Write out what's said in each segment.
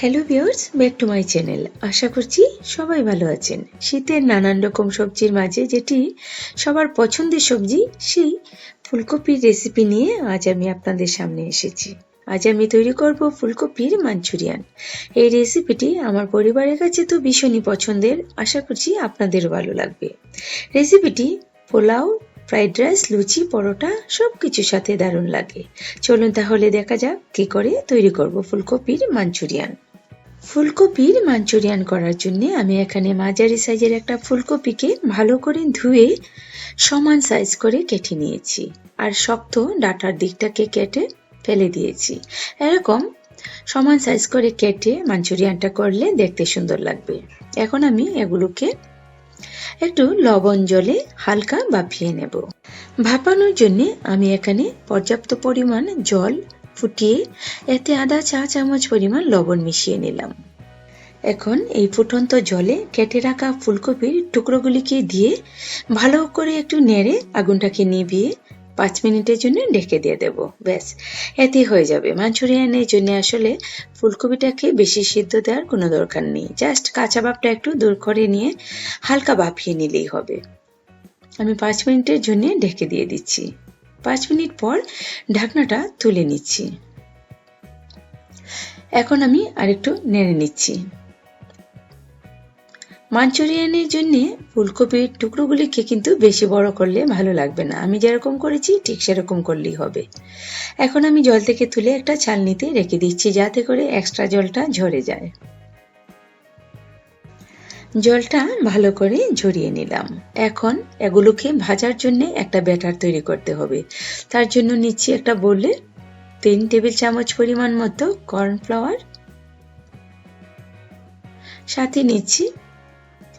Hello viewers back to my channel আশা করছি সবাই ভালো আছেন। শীতের নানান রকম সবজির মাঝে যেটি সবার পছন্দের সবজি, সেই ফুলকপির রেসিপি নিয়ে আজ আমি আপনাদের সামনে এসেছি। আজ আমি তৈরি করব ফুলকপির মাঞ্চুরিয়ান এই রেসিপিটি আমার পরিবারের কাছে তো ভীষণই পছন্দের, আশা করছি আপনাদেরও ভালো লাগবে। রেসিপিটি পোলাও ফ্রাইড রাইস লুচি, পরোটা সব কিছুর সাথে দারুণ লাগে। চলুন তাহলে দেখা যাক কি করে তৈরি করব ফুলকপির মাঞ্চুরিয়ান ফুলকপির মাঞ্চুরিয়ান করার জন্য আমি এখানে মাঝারি সাইজের একটা ফুলকপিকে ভালো করে ধুয়ে সমান সাইজ করে কেটে নিয়েছি। আর শক্ত ডাটার দিকটাকে কেটে ফেলে দিয়েছি। এরকম সমান সাইজ করে কেটে মাঞ্চুরিয়ানটা করলে দেখতে সুন্দর লাগবে। এখন আমি এগুলোকে একটু লবণ জলে হালকা বাফিয়ে নেব। ভাপানোর জন্য আমি এখানে পর্যাপ্ত পরিমাণ জল ফুটিয়ে এতে আধা চা চামচ পরিমাণ লবণ মিশিয়ে নিলাম। এখন এই ফুটন্ত জলে কেটে রাখা ফুলকপির টুকরোগুলিকে দিয়ে ভালো করে একটু নেড়ে আগুনটাকে নিভিয়ে পাঁচ মিনিটের জন্য ঢেকে দিয়ে দেব। ব্যাস, এতে হয়ে যাবে। মাঞ্চুরিয়ানের জন্য আসলে ফুলকপিটাকে বেশি সিদ্ধ দেওয়ার কোনো দরকার নেই। জাস্ট কাঁচা ভাবটা একটু দূর করে নিয়ে হালকা বাফিয়ে নিলেই হবে। আমি পাঁচ মিনিটের জন্য ঢেকে দিয়ে দিচ্ছি। পাঁচ মিনিট পর ঢাকনাটা তুলে নিচ্ছি। এখন আমি আরেকটু নেড়ে নিচ্ছি। মাঞ্চুরিয়ানের জন্য ফুলকপির টুকরোগুলিকে কিন্তু বেশি বড় করলে ভালো লাগবে না। আমি যেরকম করেছি, ঠিক সেরকম করলেই হবে। এখন আমি জল থেকে তুলে একটা ছালনিতে রেখে দিচ্ছি যাতে করে এক্সট্রা জলটা ঝরে যায়। জলটা ভালো করে ঝরিয়ে নিলাম। এখন এগুলোকে ভাজার জন্য একটা ব্যাটার তৈরি করতে হবে। তার জন্য নিচ্ছি একটা বলে তিন টেবিল চামচ পরিমাণ মতো কর্নফ্লাওয়ার সাথে নিচ্ছি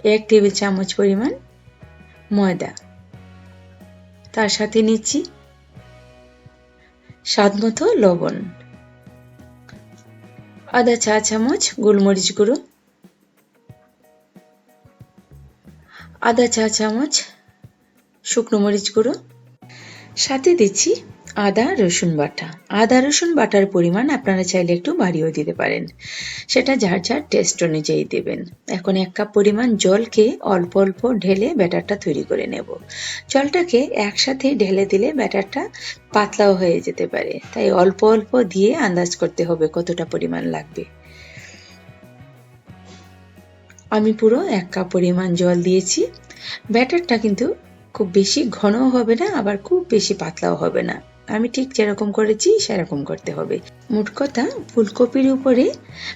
এক টেবিল চামচ পরিমাণ ময়দা। তার সাথে নিচ্ছি স্বাদ মতো লবণ। আদা চা চামচ গোলমরিচ গুঁড়ো। আদা, চা, চামচ, শুকনো মরিচ গুঁড়ো। সাথে দিচ্ছি আদা, রসুন বাটা। আদা, রসুন বাটার পরিমাণ আপনারা চাইলে একটু বাড়িয়েও দিতে পারেন। সেটা যার যার টেস্ট অনুযায়ী দেবেন। এখন এক কাপ পরিমাণ জলকে অল্প অল্প ঢেলে ব্যাটারটা তৈরি করে নেব। জলটাকে একসাথে ঢেলে দিলে ব্যাটারটা পাতলাও হয়ে যেতে পারে। তাই অল্প অল্প দিয়ে আন্দাজ করতে হবে কতটা পরিমাণ লাগবে। আমি পুরো এক কাপ পরিমাণ জল দিয়েছি। ব্যাটারটা কিন্তু খুব বেশি ঘনও হবে না, আবার খুব বেশি পাতলাও হবে না। আমি ঠিক যেরকম করেছি, সেরকম করতে হবে। মোট কথা, ফুলকপির উপরে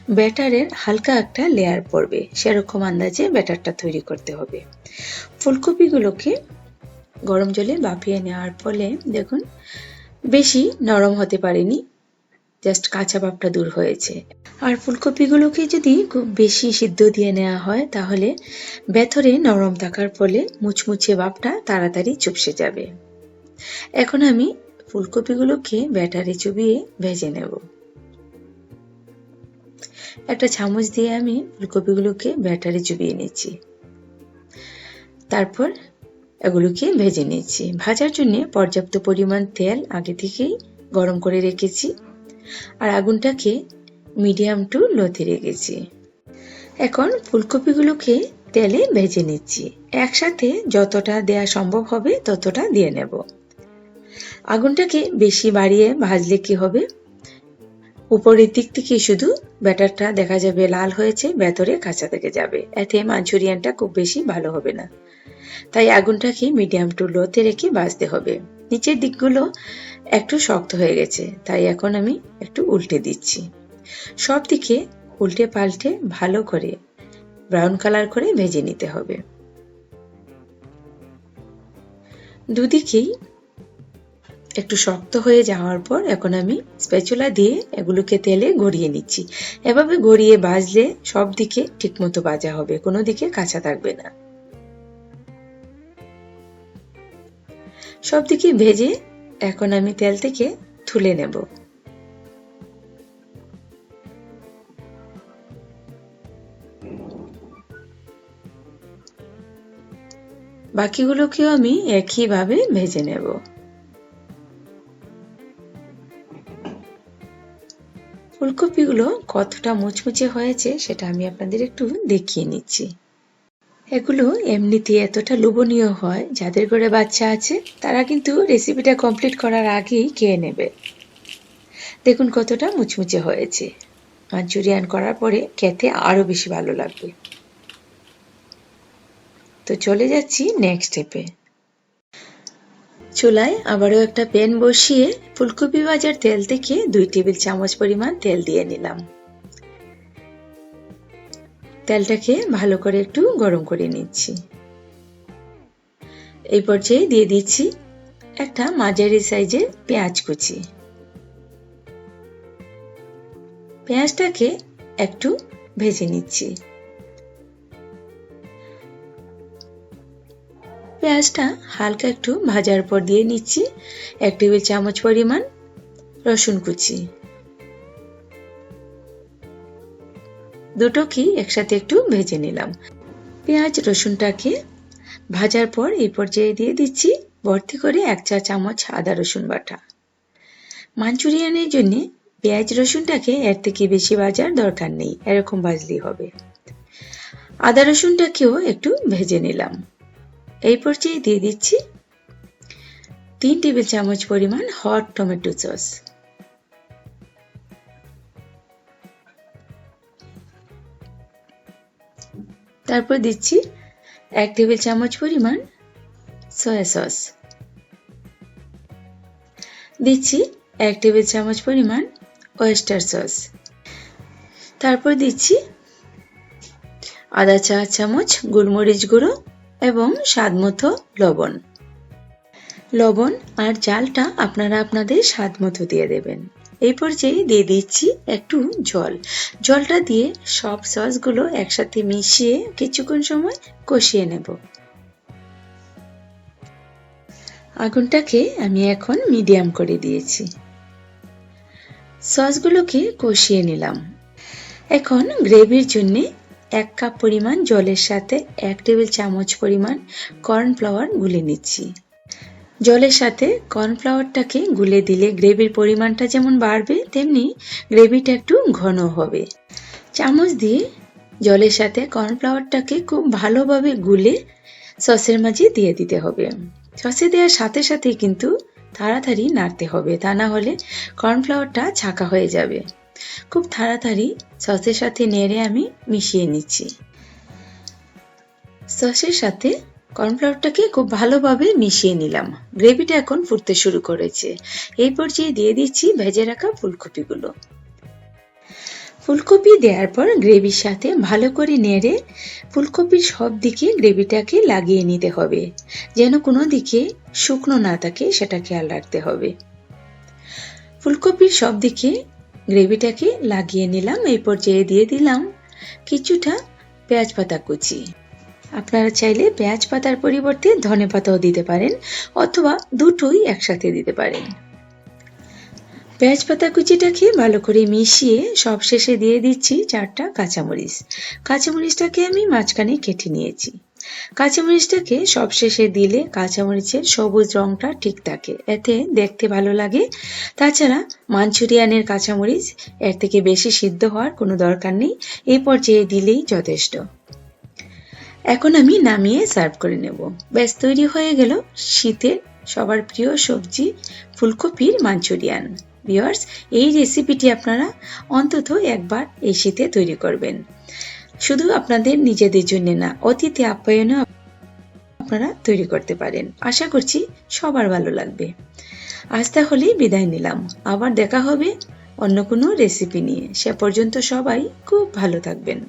ব্যাটারের হালকা একটা লেয়ার পড়বে। সেরকম আন্দাজে ব্যাটারটা তৈরি করতে হবে। ফুলকপিগুলোকে গরম জলে বাফিয়ে নেওয়ার ফলে দেখুন, বেশি নরম হতে পারেনি। জাস্ট কাঁচা ভাবটা দূর হয়েছে। আর ফুলকপিগুলোকে যদি খুব বেশি সিদ্ধ দিয়ে নেওয়া হয়, তাহলে ভেতরে নরম থাকার ফলে মুচমুচে ভাবটা তাড়াতাড়ি চুপসে যাবে। এখন আমি ফুলকপিগুলোকে ব্যাটারে চুবিয়ে ভেজে নেব। একটা চামচ দিয়ে আমি ফুলকপিগুলোকে ব্যাটারে চুবিয়ে নিচ্ছি। তারপর এগুলোকে ভেজে নিচ্ছি। ভাজার জন্য পর্যাপ্ত পরিমাণ তেল আগে থেকেই গরম করে রেখেছি। আর আগুনটাকে মিডিয়াম টু লোতে রেখেছি। এখন ফুলকপিগুলোকে তেলে ভেজে নিচ্ছি। একসাথে যতটা দেয়া সম্ভব হবে ততটা দিয়ে নেব। আগুনটাকে বেশি বাড়িয়ে ভাজলে কি হবে? উপরের দিক থেকে শুধু ব্যাটারটা দেখা যাবে লাল হয়েছে, ভেতরে কাঁচা থেকে যাবে। এতে মাঞ্চুরিয়ানটা খুব বেশি ভালো হবে না। তাই আগুনটাকে মিডিয়াম টু লোতে রেখে ভাজতে হবে। নিচের দিকগুলো একটু শক্ত হয়ে গেছে, তাই এখন আমি একটু উল্টে দিচ্ছি। সব দিকে উল্টে পাল্টে ভালো করে ব্রাউন কালার করে ভেজে নিতে হবে। দুদিকেই একটু শক্ত হয়ে যাওয়ার পর এখন আমি স্প্যাচুলা দিয়ে এগুলোকে তেলে গড়িয়ে নিচ্ছি। এভাবে গড়িয়ে বাজলে সব দিকে ঠিকমতো বাজা হবে, কোনো দিকে কাঁচা থাকবে না। সব দিকে ভেজে এখন আমি তেল থেকে তুলে নেব। বাকিগুলোকেও আমি একইভাবে ভেজে নেব। ফুলকপিগুলো কতটা মুচমুচে হয়েছে সেটা আমি আপনাদের একটু দেখিয়ে নিচ্ছি। এগুলো এমনিতে এতটা লোভনীয় হয়, যাদের ঘরে বাচ্চা আছে, তারা কিন্তু রেসিপিটা কমপ্লিট করার আগেই খেয়ে নেবে। দেখুন কতটা মুচমুচে হয়েছে। মাঞ্চুরিয়ান করার পরে খেতে আরও বেশি ভালো লাগবে। তো চলে যাচ্ছি নেক্সট স্টেপে চুলায় আবারও একটা প্যান বসিয়ে ফুলকপি ভাজার তেল থেকে দুই টেবিল চামচ পরিমাণ তেল দিয়ে নিলাম। তেলটাকে ভালো করে একটু গরম করে নিচ্ছি। এই পর্যায়ে দিয়ে দিচ্ছি একটা মাঝারি সাইজের পেঁয়াজ কুচি। পেঁয়াজটাকে একটু ভেজে নিচ্ছি। পেঁয়াজটা হালকা একটু ভাজার পর দিয়ে নিচ্ছি এক টেবিল চামচ পরিমাণ রসুন কুচি। দুটো কি একসাথে একটু ভেজে নিলাম। পেঁয়াজ রসুনটাকে ভাজার পর এই পর্যায়ে দিয়ে দিচ্ছি ভর্তি করে এক চা চামচ আদা, রসুন বাটা। মাঞ্চুরিয়ানের জন্য পেঁয়াজ, রসুনটাকে এর থেকে বেশি ভাজার দরকার নেই, এরকম ভাজলেই হবে। আদা, রসুনটাকেও একটু ভেজে নিলাম। এই পর্যায়ে দিয়ে দিচ্ছি তিন টেবিল চামচ পরিমাণ হট টমেটো সস। তারপর দিচ্ছি এক টেবিল চামচ পরিমাণ সয়া সস। দিচ্ছি এক টেবিল চামচ পরিমাণ ওয়েস্টার সস তারপর দিচ্ছি আদা চা চামচ, গোলমরিচ গুঁড়ো এবং স্বাদ মতো লবণ। লবণ আর জালটা আপনারা আপনাদের স্বাদ মতো দিয়ে দেবেন। এই পর্যায়ে দিয়ে দিচ্ছি একটু জল। জলটা দিয়ে সব সসগুলো একসাথে মিশিয়ে কিছুক্ষণ সময় কষিয়ে নেব। আগুনটাকে আমি এখন মিডিয়াম করে দিয়েছি। সসগুলোকে কষিয়ে নিলাম। এখন গ্রেভির জন্য এক কাপ পরিমাণ জলের সাথে এক টেবিল চামচ পরিমাণ কর্নফ্লাওয়ার গুলে নিচ্ছি। জলের সাথে কর্নফ্লাওয়ারটাকে গুলে দিলে গ্রেভির পরিমাণটা যেমন বাড়বে, তেমনি গ্রেভিটা একটু ঘন হবে। চামচ দিয়ে জলের সাথে কর্নফ্লাওয়ারটাকে খুব ভালোভাবে গুলে সসের মাঝে দিয়ে দিতে হবে। সসে দেওয়ার সাথে সাথে কিন্তু তাড়াতাড়ি নাড়তে হবে, তা না হলে কর্নফ্লাওয়ারটা ছাকা হয়ে যাবে। খুব তাড়াতাড়ি সসের সাথে নেড়ে আমি মিশিয়ে নিচ্ছি। সসের সাথে কর্নফ্লাওয়ারটাকে খুব ভালোভাবে মিশিয়ে নিলাম। গ্রেভিটা এখন ফুটতে শুরু করেছে। এই পর্যায়ে দিয়ে দিচ্ছি ভেজে রাখা ফুলকপিগুলো। ফুলকপি দেওয়ার পর গ্রেভির সাথে ভালো করে নেড়ে ফুলকপির সব দিকে গ্রেভিটাকে লাগিয়ে নিতে হবে, যেন কোনো দিকে শুকনো না থাকে, সেটা খেয়াল রাখতে হবে। ফুলকপির সব দিকে গ্রেভিটাকে লাগিয়ে নিলাম। এই পর্যায়ে দিয়ে দিলাম কিছুটা পেঁয়াজ পাতা কুচি। আপনারা চাইলে পেঁয়াজ পাতার পরিবর্তে ধনে পাতাও দিতে পারেন, অথবা দুটোই একসাথে দিতে পারেন। পেঁয়াজ পাতা কুচিটাকে ভালো করে মিশিয়ে সব শেষে দিয়ে দিচ্ছি চারটা কাঁচামরিচ। কাঁচামরিচটাকে আমি মাঝখানে কেটে নিয়েছি। কাঁচামরিচটাকে সব শেষে দিলে কাঁচামরিচের সবুজ রংটা ঠিক থাকে, এতে দেখতে ভালো লাগে। তাছাড়া মাঞ্চুরিয়ানের কাঁচামরিচ এর থেকে বেশি সিদ্ধ হওয়ার কোনো দরকার নেই এই পর্যায়ে দিলেই যথেষ্ট। এখন আমি নামিয়ে সার্ভ করে নেব। ব্যাস, তৈরি হয়ে গেল শীতের সবার প্রিয় সবজি ফুলকপির মাঞ্চুরিয়ান। ভিওয়ার্স এই রেসিপিটি আপনারা অন্তত একবার এই শীতে তৈরি করবেন। শুধু আপনাদের নিজেদের জন্য না, অতিথি আপ্যায়নও আপনারা তৈরি করতে পারেন। আশা করছি সবার ভালো লাগবে। আজ তাহলে বিদায় নিলাম। আবার দেখা হবে অন্য কোনো রেসিপি নিয়ে। সে পর্যন্ত সবাই খুব ভালো থাকবেন।